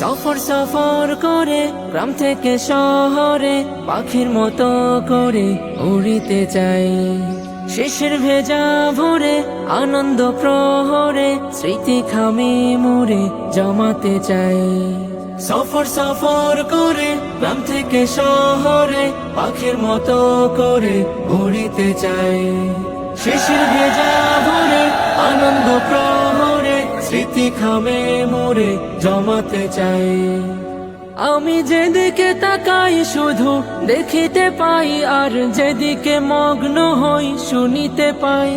সফর সফর করে গ্রাম থেকে শহরে, পাখির মতো করে উড়িতে চাই। শেষের ভেজা ভরে, আনন্দ প্রহরে, স্মৃতি খামে মোরে জমাতে চাই। সফর সফর করে গ্রাম থেকে শহরে, পাখির মতো করে উড়িতে চাই। শেষের ভেজা ভরে, আনন্দ প্রহরে স্মৃতি খামে মোরে জমাতে চাই। আমি যেদিকে তাকাই শুধু দেখিতে পাই, আর যেদিকে মগ্ন হই শুনিতে পাই।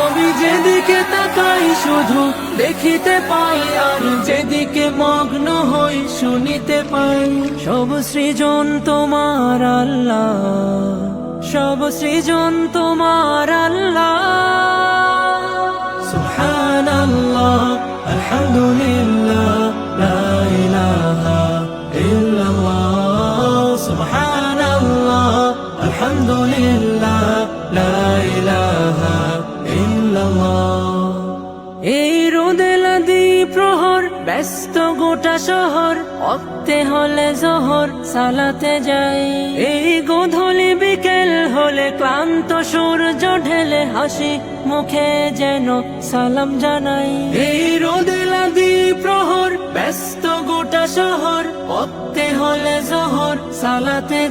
আমি যেদিকে তাকাই শুধু দেখিতে পাই, আর যেদিকে মগ্ন হই শুনিতে পাই। সব সৃজন তোমার আল্লাহ, সব সৃজন তোমার আল্লাহ। সুবহানাল্লাহ। আলহামদুলিল্লাহ লা ইলাহা ইল্লাল্লাহ সুবহানাল্লাহ আলহামদুলিল্লাহ লা ইলাহা ইল্লাল্লাহ এই রোদে লাদি প্রহর ব্যস্ত গোটা শহর অক্তে হলে জহর সালাতে যাই। এই গোধূলি বিকেল হলে ক্লান্ত সূর্য ঢেলে হাসি মুখে যেন সালাম জানাই। এই রোদে ব্যস্ত গোটা শহর হলে জহর, সালাতে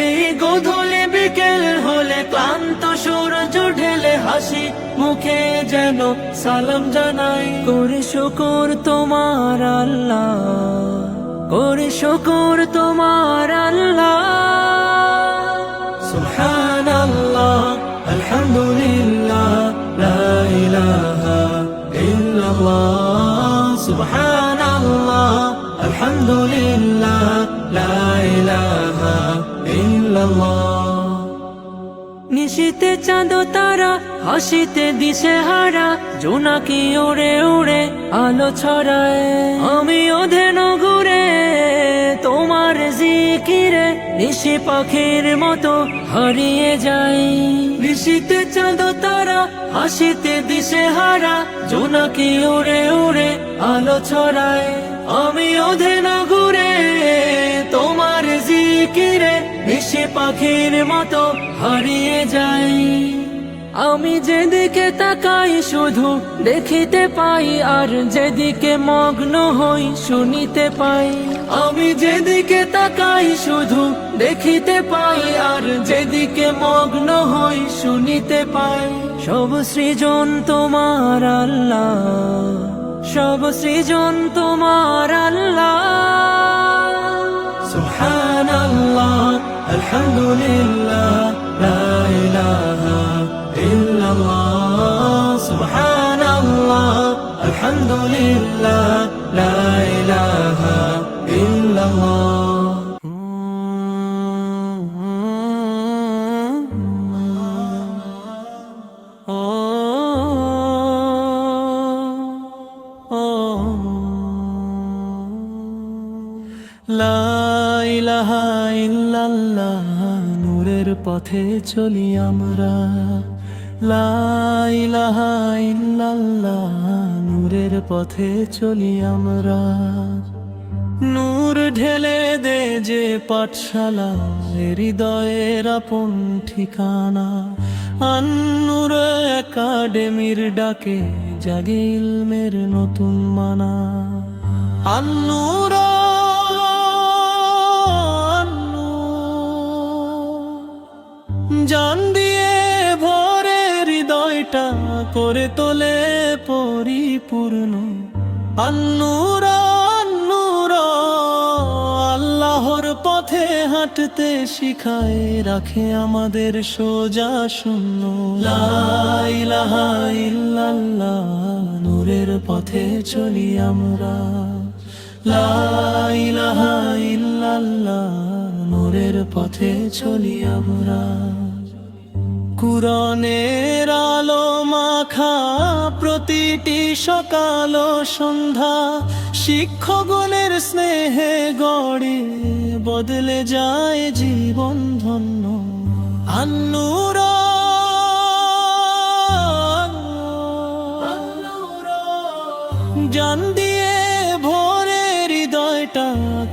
এই গোধূলি বিকেল হলে ক্লান্ত সূর্য ঢেলে হাসি, মুখে যেন সালাম জানাই। করে শুকুর তোমার আল্লাহ, করে শুকুর তোমার আল্লাহ। আলহামদুলিল্লাহ, লা ইলাহা ইল্লাল্লাহ। নিশিতে চাঁদ তারা, হাসিতে দিশে হারা জোনাকি ওড়ে উড়ে আলো ছড়ায়। আমি ওধেন ঘুরে, তোমার জিকিরে, নিশি পাখির মতো হারিয়ে যাই। নিশিতে চাঁদ তারা, হাসিতে দিশে হারা জোনাকি উড়ে উড়ে আলো ছড়ায়। আমি ওধেন ঘুরে তোমার জিকিরে মিশে পাখির মতো হারিয়ে যাই। আমি যেদিকে তাকাই শুধু দেখিতে পাই, আর যেদিকে মগ্ন হই শুনিতে পাই। আমি যেদিকে তাকাই শুধু দেখিতে পাই, আর যেদিকে মগ্ন হই শুনিতে পাই। সব সৃজন তোমার আল্লাহ। সব সৃজন তোমার আল্লাহ। সুহান আল্লাহ আলহামদুলিল্লাহ লা ইলাহা ইল্লাল্লাহ। সুহান আল্লাহ আলহামদুলিল্লাহ লা ইলাহা ইল্লাল্লাহ, নূরের পথে চলি আমরা। লা ইলাহা ইল্লাল্লাহ, নূরের পথে চলি আমরা। নূর ঢেলে দে যে পাঠশালা হৃদয়ের আপন ঠিকানা। আন্নুর একাডেমির ডাকে, জাগে ইলমের নতুন মানা। আন্নুর জান দিয়ে ভরে হৃদয়টা করে তোলে পরিপূর্ণ। আন্নুর আন্নুর আল্লাহর পথে হাঁটতে শিখায়, রাখে আমাদের সোজা শূন্য। নূরের পথে চলি আমরা। লা ইলাহা ইল্লাল্লাহ নূরের পথে চলি আমরা। কুরনের আলো মাখা প্রতিটি সকাল সন্ধ্যা শিক্ষকগণের স্নেহে গড়ে বদলে যায় জীবন ধন্য। আন্নুর জান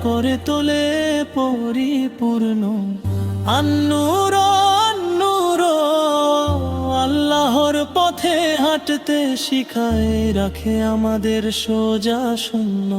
করে তোলে পরিপূর্ণ। আন্নুর আন্নুর আল্লাহর পথে হাঁটতে শিখায় রাখে আমাদের সোজা শূন্য।